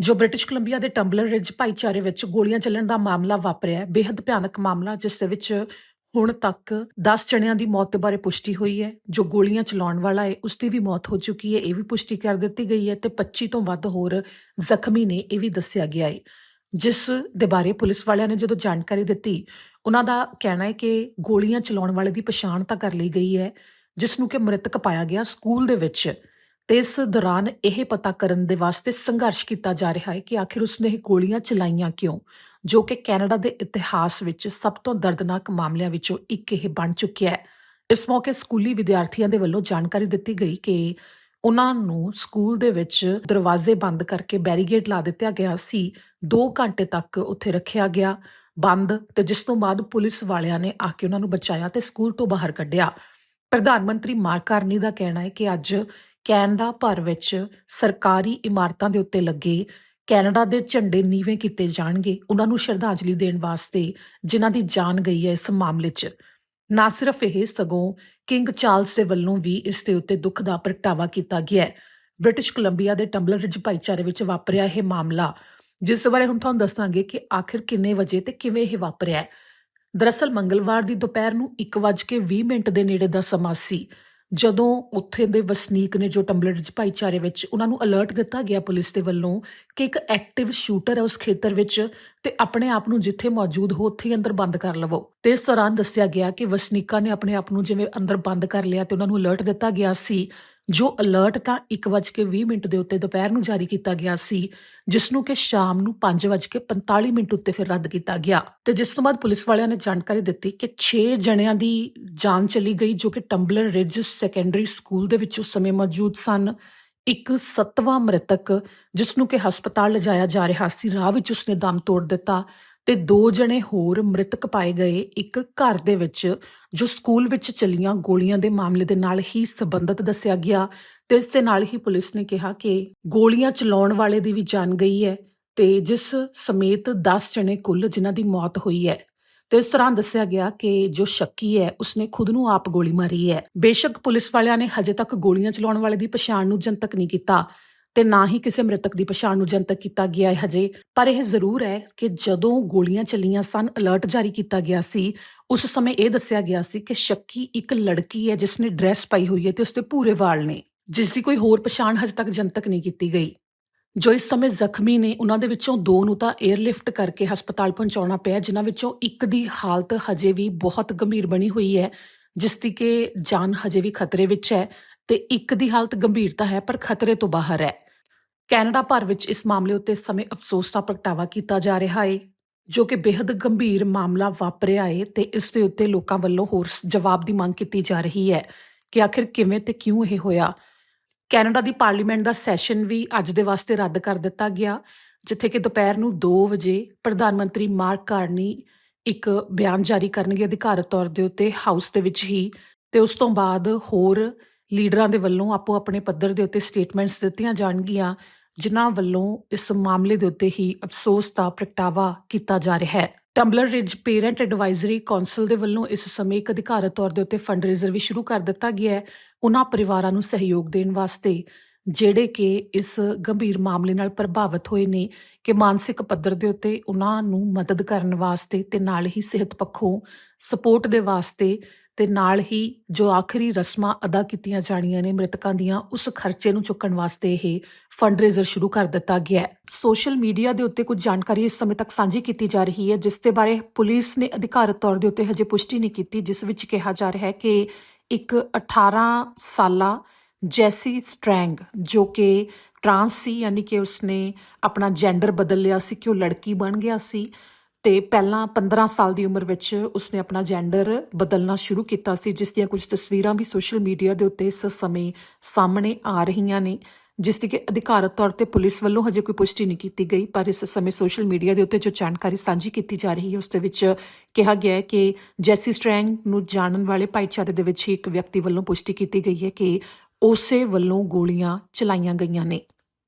ਜੋ British Columbia ਦੇ Tumbler Ridge ਭਾਈਚਾਰੇ ਵਿੱਚ ਗੋਲੀਆਂ ਚੱਲਣ ਦਾ ਮਾਮਲਾ ਵਾਪਰਿਆ ਹੈ ਬੇहद ਭਿਆਨਕ ਮਾਮਲਾ, ਜਿਸ ਦੇ ਵਿੱਚ ਹੁਣ ਤੱਕ 10 ਜਣਿਆਂ ਦੀ ਮੌਤ ਦੇ ਬਾਰੇ ਪੁਸ਼ਟੀ ਹੋਈ ਹੈ। ਜੋ ਗੋਲੀਆਂ ਚਲਾਉਣ ਵਾਲਾ ਹੈ, ਉਸ ਦੀ ਵੀ ਮੌਤ ਹੋ ਚੁੱਕੀ ਹੈ, ਇਹ ਵੀ ਪੁਸ਼ਟੀ ਕਰ ਦਿੱਤੀ ਗਈ ਹੈ ਤੇ 25 ਤੋਂ ਵੱਧ ਹੋਰ ਜ਼ਖਮੀ ਨੇ ਇਹ ਵੀ ਦੱਸਿਆ ਗਿਆ ਹੈ। ਜਿਸ ਦੇ ਬਾਰੇ ਪੁਲਿਸ ਵਾਲਿਆਂ ਨੇ ਜਦੋਂ ਜਾਣਕਾਰੀ ਦਿੱਤੀ, ਉਹਨਾਂ ਦਾ ਕਹਿਣਾ ਹੈ ਕਿ ਗੋਲੀਆਂ ਚਲਾਉਣ ਵਾਲੇ ਦੀ ਪਛਾਣ ਤਾਂ ਕਰ ਲਈ ਗਈ ਹੈ, ਜਿਸ ਨੂੰ ਕਿ ਮ੍ਰਿਤਕ ਪਾਇਆ ਗਿਆ ਸਕੂਲ ਦੇ ਵਿੱਚ। ਤੇ ਇਸ ਦੌਰਾਨ ਇਹ ਪਤਾ ਕਰਨ ਦੇ ਵਾਸਤੇ ਸੰਘਰਸ਼ ਕੀਤਾ ਜਾ ਰਿਹਾ ਹੈ ਕਿ ਆਖਿਰ ਉਸਨੇ ਇਹ ਗੋਲੀਆਂ ਚਲਾਈਆਂ ਕਿਉਂ? ਜੋ ਕਿ ਕੈਨੇਡਾ ਦੇ ਇਤਿਹਾਸ ਵਿੱਚ ਸਭ ਤੋਂ ਦਰਦਨਾਕ ਮਾਮਲਿਆਂ ਵਿੱਚੋਂ ਇੱਕ ਇਹ ਬਣ ਚੁੱਕਿਆ ਹੈ। ਇਸ ਮੌਕੇ ਸਕੂਲੀ ਵਿਦਿਆਰਥੀਆਂ ਦੇ ਵੱਲੋਂ ਜਾਣਕਾਰੀ ਦਿੱਤੀ ਗਈ ਕਿ ਉਹਨਾਂ ਨੂੰ ਸਕੂਲ ਦੇ ਵਿੱਚ ਦਰਵਾਜ਼ੇ ਬੰਦ ਕਰਕੇ ਬੈਰੀਗੇਡ ਲਾ ਦਿੱਤਾ ਗਿਆ ਸੀ। 2 ਘੰਟੇ ਤੱਕ ਉੱਥੇ ਰੱਖਿਆ ਗਿਆ, ਬੰਦ ਤੇ ਜਿਸ ਤੋਂ ਬਾਅਦ ਪੁਲਿਸ ਵਾਲਿਆਂ ਨੇ ਆ ਕੇ ਉਹਨਾਂ ਨੂੰ ਬਚਾਇਆ ਤੇ ਸਕੂਲ ਤੋਂ ਬਾਹਰ ਕੱਢਿਆ। ਪ੍ਰਧਾਨ ਮੰਤਰੀ ਮਾਰਕ ਕਾਰਨੀ ਦਾ ਕਹਿਣਾ ਹੈ ਕਿ ਅੱਜ ਕੈਨੇਡਾ ਭਰ ਵਿੱਚ ਸਰਕਾਰੀ ਇਮਾਰਤਾਂ ਦੇ ਉੱਤੇ ਲੱਗੇ। ਕੈਨੇਡਾ ਦੇ ਝੰਡੇ ਨੀਵੇਂ ਕੀਤੇ ਜਾਣਗੇ। ਉਹਨਾਂ ਨੂੰ ਸ਼ਰਧਾਂਜਲੀ ਦੇਣ ਵਾਸਤੇ ਜਿਨ੍ਹਾਂ ਦੀ ਜਾਨ ਗਈ ਹੈ ਇਸ ਮਾਮਲੇ 'ਚ। ਨਾ ਸਿਰਫ ਇਹ ਸਗੋਂ ਕਿੰਗ ਚਾਰਲਸ ਦੇ ਵੱਲੋਂ ਵੀ ਇਸ ਦੇ ਉੱਤੇ ਦੁੱਖ ਦਾ ਪ੍ਰਗਟਾਵਾ ਕੀਤਾ ਗਿਆ ਹੈ। ਬ੍ਰਿਟਿਸ਼ ਕੋਲੰਬੀਆ ਦੇ ਟੰਬਲਰ ਰਿਜ ਭਾਈਚਾਰੇ ਵਿੱਚ ਵਾਪਰਿਆ ਇਹ ਮਾਮਲਾ। ਜਿਸ ਬਾਰੇ ਹੁਣ ਤੁਹਾਨੂੰ ਦੱਸਾਂਗੇ ਕਿ ਆਖਿਰ ਕਿੰਨੇ ਵਜੇ ਤੇ ਕਿਵੇਂ ਇਹ ਵਾਪਰਿਆ ਦਰਅਸਲ ਮੰਗਲਵਾਰ ਦੀ ਦੁਪਹਿਰ ਨੂੰ 1:20 ਮਿੰਟ ਦੇ ਨੇੜੇ ਦਾ ਸਮਾਂ ਸੀ। ਜਦੋਂ ਉੱਥੇ ਦੇ ਵਸਨੀਕ ਨੇ ਜੋ ਟੰਬਲਰ ਰਿਜ ਭਾਈਚਾਰੇ ਵਿੱਚ ਉਹਨਾਂ ਨੂੰ ਅਲਰਟ ਦਿੱਤਾ ਗਿਆ ਪੁਲਿਸ ਦੇ ਵੱਲੋਂ ਕਿ ਇੱਕ ਐਕਟਿਵ ਸ਼ੂਟਰ ਹੈ ਉਸ ਖੇਤਰ ਵਿੱਚ ਤੇ ਆਪਣੇ ਆਪ ਨੂੰ ਜਿੱਥੇ ਮੌਜੂਦ ਹੋ ਉੱਥੇ ਹੀ ਅੰਦਰ ਬੰਦ ਕਰ ਲਵੋ। ਤੇ ਇਸ ਦੌਰਾਨ ਦੱਸਿਆ ਗਿਆ ਕਿ ਵਸਨੀਕਾਂ ਨੇ ਆਪਣੇ ਆਪ ਨੂੰ ਜਿਵੇਂ ਅੰਦਰ ਬੰਦ ਕਰ ਲਿਆ ਤੇ ਉਹਨਾਂ ਨੂੰ ਅਲਰਟ ਦਿੱਤਾ ਗਿਆ ਸੀ ਜੋ ਅਲਰਟ ਤਾਂ 1:20 ਮਿੰਟ ਦੇ ਉੱਤੇ ਦੁਪਹਿਰ ਨੂੰ ਜਾਰੀ ਕੀਤਾ ਗਿਆ ਸੀ ਜਿਸ ਨੂੰ ਕਿ ਸ਼ਾਮ ਨੂੰ 5:45 ਮਿੰਟ ਉੱਤੇ ਫਿਰ ਰੱਦ ਕੀਤਾ ਗਿਆ। ਤੇ ਜਿਸ ਤੋਂ ਬਾਅਦ ਪੁਲਿਸ ਵਾਲਿਆਂ ਨੇ ਜਾਣਕਾਰੀ ਦਿੱਤੀ ਕਿ 6 ਜਣਿਆਂ ਦੀ ਜਾਨ ਚਲੀ ਗਈ, ਜੋ ਕਿ ਟੰਬਲਰ ਰਿਜ ਸੈਕੰਡਰੀ ਸਕੂਲ ਦੇ ਵਿੱਚ ਉਸ ਸਮੇਂ ਮੌਜੂਦ ਸਨ। ਇੱਕ ਸੱਤਵਾਂ ਮ੍ਰਿਤਕ ਜਿਸ ਨੂੰ ਕਿ ਹਸਪਤਾਲ ਲਿਜਾਇਆ ਜਾ ਰਿਹਾ ਸੀ, ਰਾਹ ਵਿੱਚ ਉਸਨੇ ਦਮ ਤੋੜ ਦਿੱਤਾ। ਤੇ ਦੋ ਜਣੇ ਹੋਰ ਮ੍ਰਿਤਕ ਪਾਏ ਗਏ ਇੱਕ ਘਰ ਦੇ ਵਿੱਚ, ਜੋ ਸਕੂਲ ਵਿੱਚ ਚੱਲੀਆਂ ਗੋਲੀਆਂ ਦੇ ਮਾਮਲੇ ਦੇ ਨਾਲ ਹੀ ਸੰਬੰਧਿਤ ਦੱਸਿਆ ਗਿਆ ਤੇ ਇਸ ਦੇ ਨਾਲ ਹੀ ਪੁਲਿਸ ਨੇ ਕਿਹਾ ਕਿ ਗੋਲੀਆਂ ਚਲਾਉਣ ਵਾਲੇ ਦੀ ਵੀ ਜਾਨ ਗਈ ਹੈ ਤੇ ਜਿਸ ਸਮੇਤ 10 ਜਣੇ ਕੁੱਲ ਜਿਨ੍ਹਾਂ ਦੀ ਮੌਤ ਹੋਈ ਹੈ। ਤੇ ਇਸ ਤਰ੍ਹਾਂ ਦੱਸਿਆ ਗਿਆ ਕਿ ਜੋ ਸ਼ੱਕੀ ਹੈ, ਉਸਨੇ ਖੁਦ ਨੂੰ ਆਪ ਗੋਲੀ ਮਾਰੀ ਹੈ। ਬੇਸ਼ੱਕ ਪੁਲਿਸ ਵਾਲਿਆਂ ਨੇ ਹਜੇ ਤੱਕ ਗੋਲੀਆਂ ਚਲਾਉਣ ਵਾਲੇ ਦੀ ਪਛਾਣ ਨੂੰ ਜਨਤਕ ਨਹੀਂ ਕੀਤਾ ਤੇ ਨਾ ਹੀ ਕਿਸੇ ਮ੍ਰਿਤਕ ਦੀ ਪਛਾਣ ਨੂੰ ਜਨਤਕ ਕੀਤਾ ਗਿਆ ਹੈ ਹਜੇ। ਪਰ ਇਹ ਜ਼ਰੂਰ ਹੈ ਕਿ ਜਦੋਂ ਗੋਲੀਆਂ ਚੱਲੀਆਂ ਸਨ, ਅਲਰਟ ਜਾਰੀ ਕੀਤਾ ਗਿਆ ਸੀ। ਉਸ ਸਮੇਂ ਇਹ ਦੱਸਿਆ ਗਿਆ ਸੀ ਕਿ ਸ਼ੱਕੀ ਇੱਕ ਲੜਕੀ ਹੈ ਜਿਸ ਨੇ ਡਰੈਸ ਪਾਈ ਹੋਈ ਹੈ ਤੇ ਉਸਦੇ ਭੂਰੇ ਵਾਲ ਨੇ ਜਿਸ ਦੀ ਕੋਈ ਹੋਰ ਪਛਾਣ ਹਜੇ ਤੱਕ ਜਨਤਕ ਨਹੀਂ ਕੀਤੀ ਗਈ। ਜੋ ਇਸ ਸਮੇਂ ਜ਼ਖਮੀ ਨੇ, ਉਹਨਾਂ ਦੇ ਵਿੱਚੋਂ ਦੋ ਨੂੰ ਤਾਂ 에ਅਰਲਿਫਟ ਕਰਕੇ ਹਸਪਤਾਲ ਪਹੁੰਚਾਉਣਾ ਪਿਆ, ਜਿਨ੍ਹਾਂ ਵਿੱਚੋਂ ਇੱਕ ਦੀ ਹਾਲਤ ਹਜੇ ਵੀ ਬਹੁਤ ਗੰਭੀਰ ਬਣੀ ਹੋਈ ਹੈ ਜਿਸ ਦੀ ਕਿ ਜਾਨ ਹਜੇ ਵੀ ਖਤਰੇ ਵਿੱਚ ਹੈ ਤੇ ਇੱਕ ਦੀ ਹਾਲਤ ਗੰਭੀਰਤਾ ਹੈ, ਪਰ ਖਤਰੇ ਤੋਂ ਬਾਹਰ ਹੈ। ਕੈਨੇਡਾ ਭਰ ਵਿੱਚ ਇਸ ਮਾਮਲੇ ਉੱਤੇ ਸਮੇਂ ਅਫਸੋਸ ਦਾ ਪ੍ਰਗਟਾਵਾ ਕੀਤਾ ਜਾ ਰਿਹਾ ਹੈ ਜੋ ਕਿ ਬੇहद ਗੰਭੀਰ ਮਾਮਲਾ ਵਾਪਰਿਆ ਹੈ ਤੇ ਇਸ ਦੇ ਉੱਤੇ ਲੋਕਾਂ ਵੱਲੋਂ ਹੋਰ ਜਵਾਬ ਦੀ ਮੰਗ ਕੀਤੀ ਜਾ ਰਹੀ ਹੈ ਕਿ ਆਖਿਰ ਕਿਵੇਂ ਤੇ ਕਿਉਂ ਇਹ ਹੋਇਆ। ਕੈਨੇਡਾ ਦੀ ਪਾਰਲੀਮੈਂਟ ਦਾ ਸੈਸ਼ਨ ਵੀ ਅੱਜ ਦੇ ਵਾਸਤੇ ਰੱਦ ਕਰ ਦਿੱਤਾ ਗਿਆ, ਜਿੱਥੇ ਕਿ ਦੁਪਹਿਰ ਨੂੰ 2 ਵਜੇ ਪ੍ਰਧਾਨ ਮੰਤਰੀ ਮਾਰਕ ਕਾਰਨੀ ਇੱਕ ਬਿਆਨ ਜਾਰੀ ਕਰਨਗੇ ਅਧਿਕਾਰਤ ਤੌਰ ਦੇ ਉੱਤੇ ਹਾਊਸ ਦੇ ਵਿੱਚ ਹੀ ਤੇ ਉਸ ਤੋਂ ਬਾਅਦ ਹੋਰ ਲੀਡਰਾਂ ਦੇ ਵੱਲੋਂ ਆਪੋ ਆਪਣੇ ਪੱਧਰ ਦੇ ਉੱਤੇ ਸਟੇਟਮੈਂਟਸ ਦਿੱਤੀਆਂ ਜਾਣਗੀਆਂ ਜਿਨ੍ਹਾਂ ਵੱਲੋਂ ਇਸ ਮਾਮਲੇ ਦੇ ਉੱਤੇ ਹੀ ਅਫਸੋਸ ਦਾ ਪ੍ਰਗਟਾਵਾ ਕੀਤਾ ਜਾ ਰਿਹਾ ਹੈ। Tumbler Ridge parent advisory council ਦੇ ਵੱਲੋਂ ਇਸ ਸਮੇਂ ਇੱਕ ਅਧਿਕਾਰਤ ਤੌਰ ਦੇ ਉੱਤੇ ਫੰਡ ਰੇਜ਼ਰ ਵੀ ਸ਼ੁਰੂ ਕਰ ਦਿੱਤਾ ਗਿਆ ਹੈ। ਉਹਨਾਂ ਪਰਿਵਾਰਾਂ ਨੂੰ ਸਹਿਯੋਗ ਦੇਣ ਵਾਸਤੇ ਜਿਹੜੇ ਕਿ ਇਸ ਗੰਭੀਰ ਮਾਮਲੇ ਨਾਲ ਪ੍ਰਭਾਵਿਤ ਹੋਏ ਨੇ ਕਿ ਮਾਨਸਿਕ ਪੱਧਰ ਦੇ ਉੱਤੇ ਉਹਨਾਂ ਨੂੰ ਮਦਦ ਕਰਨ ਵਾਸਤੇ ਤੇ ਨਾਲ ਹੀ ਸਿਹਤ ਪੱਖੋਂ ਸਪੋਰਟ ਦੇ ਵਾਸਤੇ ਤੇ ਨਾਲ ਹੀ ਜੋ ਆਖਰੀ ਰਸਮਾਂ ਅਦਾ ਕੀਤੀਆਂ ਜਾਣੀਆਂ ਨੇ ਮ੍ਰਿਤਕਾਂ ਦੀਆਂ, ਉਸ ਖਰਚੇ ਨੂੰ ਚੁੱਕਣ ਵਾਸਤੇ ਇਹ ਫੰਡਰੇਜ਼ਰ ਸ਼ੁਰੂ ਕਰ ਦਿੱਤਾ ਗਿਆ ਹੈ। ਸੋਸ਼ਲ ਮੀਡੀਆ ਦੇ ਉੱਤੇ ਕੁਝ ਜਾਣਕਾਰੀ ਇਸ ਸਮੇਂ ਤੱਕ ਸਾਂਝੀ ਕੀਤੀ ਜਾ ਰਹੀ ਹੈ, ਜਿਸ ਦੇ ਬਾਰੇ ਪੁਲਿਸ ਨੇ ਅਧਿਕਾਰਤ ਤੌਰ ਦੇ ਉੱਤੇ ਹਜੇ ਪੁਸ਼ਟੀ ਨਹੀਂ ਕੀਤੀ, ਜਿਸ ਵਿੱਚ ਕਿਹਾ ਜਾ ਰਿਹਾ ਹੈ ਕਿ ਇੱਕ 18 ਸਾਲਾ ਜੈਸੀ ਸਟ੍ਰੈਂਗ, ਜੋ ਕਿ ਟਰਾਂਸ ਸੀ, ਯਾਨੀ ਕਿ ਉਸਨੇ ਆਪਣਾ ਜੈਂਡਰ ਬਦਲ ਲਿਆ ਸੀ ਕਿ ਉਹ ਲੜਕੀ ਬਣ ਗਿਆ ਸੀ ਤੇ ਪਹਿਲਾਂ 15 ਸਾਲ ਦੀ ਉਮਰ ਵਿੱਚ ਉਸਨੇ ਆਪਣਾ ਜੈਂਡਰ ਬਦਲਣਾ ਸ਼ੁਰੂ ਕੀਤਾ ਸੀ, ਜਿਸ ਦੀਆਂ ਕੁਝ ਤਸਵੀਰਾਂ ਵੀ ਸੋਸ਼ਲ ਮੀਡੀਆ ਦੇ ਉੱਤੇ ਇਸ ਸਮੇਂ ਸਾਹਮਣੇ ਆ ਰਹੀਆਂ ਨੇ, ਜਿਸ ਦੀ ਕਿ ਅਧਿਕਾਰਤ ਤੌਰ ਤੇ ਪੁਲਿਸ ਵੱਲੋਂ ਹਜੇ ਕੋਈ ਪੁਸ਼ਟੀ ਨਹੀਂ ਕੀਤੀ ਗਈ, ਪਰ ਇਸ ਸਮੇਂ ਸੋਸ਼ਲ ਮੀਡੀਆ ਦੇ ਉੱਤੇ ਜੋ ਜਾਣਕਾਰੀ ਸਾਂਝੀ ਕੀਤੀ ਜਾ ਰਹੀ ਹੈ, ਉਸ ਦੇ ਵਿੱਚ ਕਿਹਾ ਗਿਆ ਹੈ ਕਿ ਜੈਸੀ ਸਟ੍ਰੈਂਗ ਨੂੰ ਜਾਣਨ ਵਾਲੇ ਭਾਈਚਾਰੇ ਦੇ ਵਿੱਚ ਹੀ ਇੱਕ ਵਿਅਕਤੀ ਵੱਲੋਂ ਪੁਸ਼ਟੀ ਕੀਤੀ ਗਈ ਹੈ ਕਿ ਉਸੇ ਵੱਲੋਂ ਗੋਲੀਆਂ ਚਲਾਈਆਂ ਗਈਆਂ ਨੇ।